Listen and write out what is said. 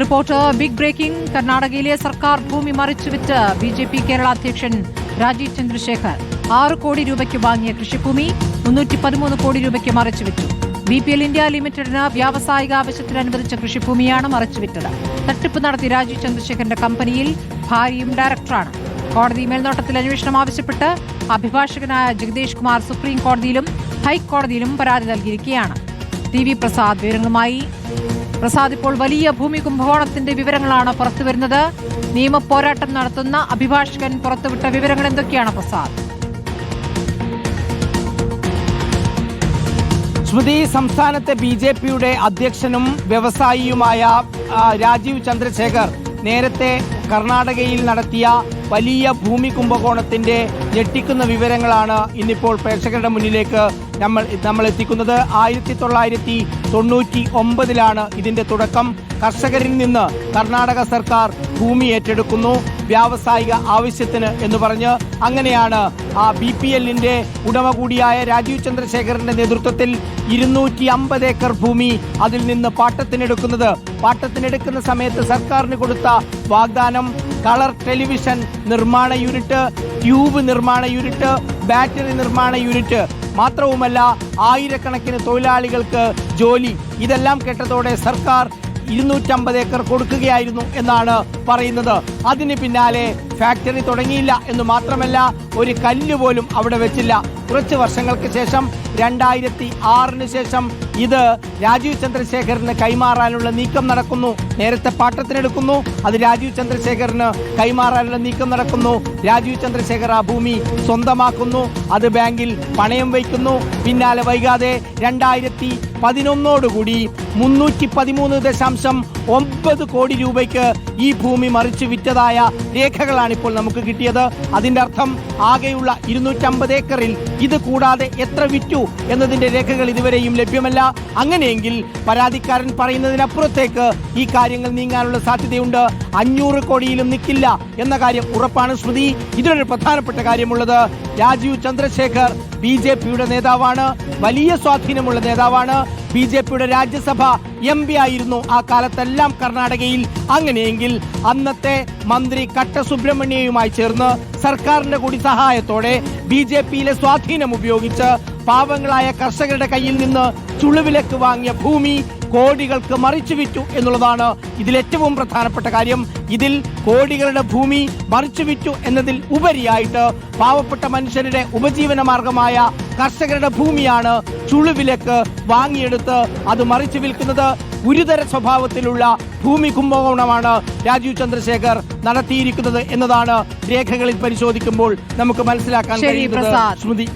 Report. Big breaking. കർണാടകയിലെ സർക്കാർ ഭൂമി മറിച്ചുവിറ്റ് ബി ജെ പി കേരള അധ്യക്ഷൻ രാജീവ് ചന്ദ്രശേഖർ ആറ് കോടി രൂപയ്ക്ക് വാങ്ങിയ കൃഷിഭൂമി മുന്നൂറ്റി പതിമൂന്ന് കോടി രൂപയ്ക്ക് മറിച്ചുവിറ്റു ബി പി എൽ ഇന്ത്യ ലിമിറ്റഡിന് വ്യാവസായിക ആവശ്യത്തിന് അനുവദിച്ച കൃഷിഭൂമിയാണ് മറിച്ചു മറിച്ചുവിറ്റത് തട്ടിപ്പ് നടത്തി രാജീവ് ചന്ദ്രശേഖരന്റെ കമ്പനിയിൽ ഭാര്യയും ഡയറക്ടറാണ്. കോടതി മേൽനോട്ടത്തിൽ അന്വേഷണം ആവശ്യപ്പെട്ട് അഭിഭാഷകനായ ജഗദീഷ് കുമാർ സുപ്രീം കോടതിയിലും ഹൈക്കോടതിയിലും പരാതി നൽകിയിരിക്കുകയാണ്. ടി വി പ്രസാദ് വിവരങ്ങളുമായി പ്രസാദ് ഇപ്പോൾ വലിയ ഭൂമി കുംഭകോണത്തിന്റെ വിവരങ്ങളാണ് പുറത്തുവരുന്നത് നിയമ പോരാട്ടം നടത്തുന്ന അഭിഭാഷകൻ പുറത്തുവിട്ട വിവരങ്ങൾ എന്തൊക്കെയാണ് പ്രസാദ്? സ്മൃതി സംസ്ഥാനത്തെ ബി ജെ പിയുടെ അധ്യക്ഷനും വ്യവസായിയുമായ രാജീവ് ചന്ദ്രശേഖർ നേരത്തെ കർണാടകയിൽ നടത്തിയ വലിയ ഭൂമി കുംഭകോണത്തിന്റെ ഞെട്ടിക്കുന്ന വിവരങ്ങളാണ് ഇന്നിപ്പോൾ പ്രേക്ഷകരുടെ മുന്നിലേക്ക് നമ്മൾ നമ്മൾ എത്തിക്കുന്നത്. ആയിരത്തി തൊള്ളായിരത്തി തൊണ്ണൂറ്റി ഒമ്പതിലാണ് ഇതിന്റെ തുടക്കം. കർഷകരിൽ നിന്ന് കർണാടക സർക്കാർ ഭൂമി ഏറ്റെടുക്കുന്നു വ്യാവസായിക ആവശ്യത്തിന് എന്ന് പറഞ്ഞ്. അങ്ങനെയാണ് ആ ബി പി എല്ലിന്റെ ഉടമ കൂടിയായ രാജീവ് ചന്ദ്രശേഖരന്റെ നേതൃത്വത്തിൽ ഇരുന്നൂറ്റി അമ്പത് ഏക്കർ ഭൂമി അതിൽ നിന്ന് പാട്ടത്തിനെടുക്കുന്നത്. പാട്ടത്തിനെടുക്കുന്ന സമയത്ത് സർക്കാരിന് കൊടുത്ത വാഗ്ദാനം കളർ ടെലിവിഷൻ നിർമ്മാണ യൂണിറ്റ് ട്യൂബ് നിർമ്മാണ യൂണിറ്റ് ബാറ്ററി നിർമ്മാണ യൂണിറ്റ്. മാത്രവുമല്ല ആയിരക്കണക്കിന് തൊഴിലാളികൾക്ക് ജോലി. ഇതെല്ലാം കേട്ടതോടെ സർക്കാർ ഇരുന്നൂറ്റമ്പത് ഏക്കർ കൊടുക്കുകയായിരുന്നു എന്നാണ് പറയുന്നത്. അതിന് പിന്നാലെ ഫാക്ടറി തുടങ്ങിയില്ല എന്ന് മാത്രമല്ല ഒരു കല്ല് പോലും അവിടെ വെച്ചില്ല. കുറച്ച് വർഷങ്ങൾക്ക് ശേഷം രണ്ടായിരത്തി ആറിന് ശേഷം ഇത് രാജീവ് ചന്ദ്രശേഖരന് കൈമാറാനുള്ള നീക്കം നടക്കുന്നു. നേരത്തെ പാട്ടത്തിനെടുക്കുന്നു അത് രാജീവ് ചന്ദ്രശേഖരന് കൈമാറാനുള്ള നീക്കം നടക്കുന്നു. രാജീവ് ചന്ദ്രശേഖർ ആ ഭൂമി സ്വന്തമാക്കുന്നു അത് ബാങ്കിൽ പണയം വയ്ക്കുന്നു. പിന്നാലെ വൈകാതെ രണ്ടായിരത്തി പതിനൊന്നോടുകൂടി മുന്നൂറ്റി പതിമൂന്ന് ദശാംശം ഒമ്പത് കോടി രൂപയ്ക്ക് ഈ ഭൂമി മറിച്ചു വിറ്റതായ രേഖകളാണ് ഇപ്പോൾ നമുക്ക് കിട്ടിയത്. അതിന്റെ അർത്ഥം ആകെയുള്ള ഇരുന്നൂറ്റമ്പത് ഏക്കറിൽ ഇത് കൂടാതെ എത്ര വിറ്റു എന്നതിന്റെ രേഖകൾ ഇതുവരെയും ലഭ്യമല്ല. അങ്ങനെയെങ്കിൽ പരാതിക്കാരൻ പറയുന്നതിനപ്പുറത്തേക്ക് ഈ കാര്യങ്ങൾ നീങ്ങാനുള്ള സാധ്യതയുണ്ട്. അഞ്ഞൂറ് കോടിയിലും നിൽക്കില്ല എന്ന കാര്യം ഉറപ്പാണ് ശ്രുതി. ഇതിലൊരു പ്രധാനപ്പെട്ട കാര്യമുള്ളത്. രാജീവ് ചന്ദ്രശേഖർ ബി ജെ പിയുടെ നേതാവാണ്. വലിയ സ്വാധീനമുള്ള നേതാവാണ്. ബി ജെ പിയുടെ രാജ്യസഭ എം പി ആയിരുന്നു ആ കാലത്തെല്ലാം കർണാടകയിൽ. അങ്ങനെയെങ്കിൽ അന്നത്തെ മന്ത്രി കട്ട സുബ്രഹ്മണ്യയുമായി ചേർന്ന് സർക്കാരിന്റെ കൂടി സഹായത്തോടെ ബി ജെ പിയിലെ സ്വാധീനം ഉപയോഗിച്ച് പാവങ്ങളായ കർഷകരുടെ കയ്യിൽ നിന്ന് ചുളുവിലക്ക് വാങ്ങിയ ഭൂമി കോടികൾക്ക് മറിച്ചു വിറ്റു എന്നുള്ളതാണ് ഇതിൽ ഏറ്റവും പ്രധാനപ്പെട്ട കാര്യം. ഇതിൽ കോടികളുടെ ഭൂമി മറിച്ചു വിറ്റു എന്നതിൽ ഉപരിയായിട്ട് പാവപ്പെട്ട മനുഷ്യരുടെ ഉപജീവന മാർഗമായ കർഷകരുടെ ഭൂമിയാണ് ചുളുവിലക്ക് വാങ്ങിയെടുത്ത് അത് മറിച്ചു വിൽക്കുന്നത്. ഗുരുതര സ്വഭാവത്തിലുള്ള ഭൂമി കുംഭകോണമാണ് രാജീവ് ചന്ദ്രശേഖർ നടത്തിയിരിക്കുന്നത് എന്നതാണ് രേഖകളിൽ പരിശോധിക്കുമ്പോൾ നമുക്ക് മനസ്സിലാക്കാൻ കഴിയുന്നത്. സ്മൃതി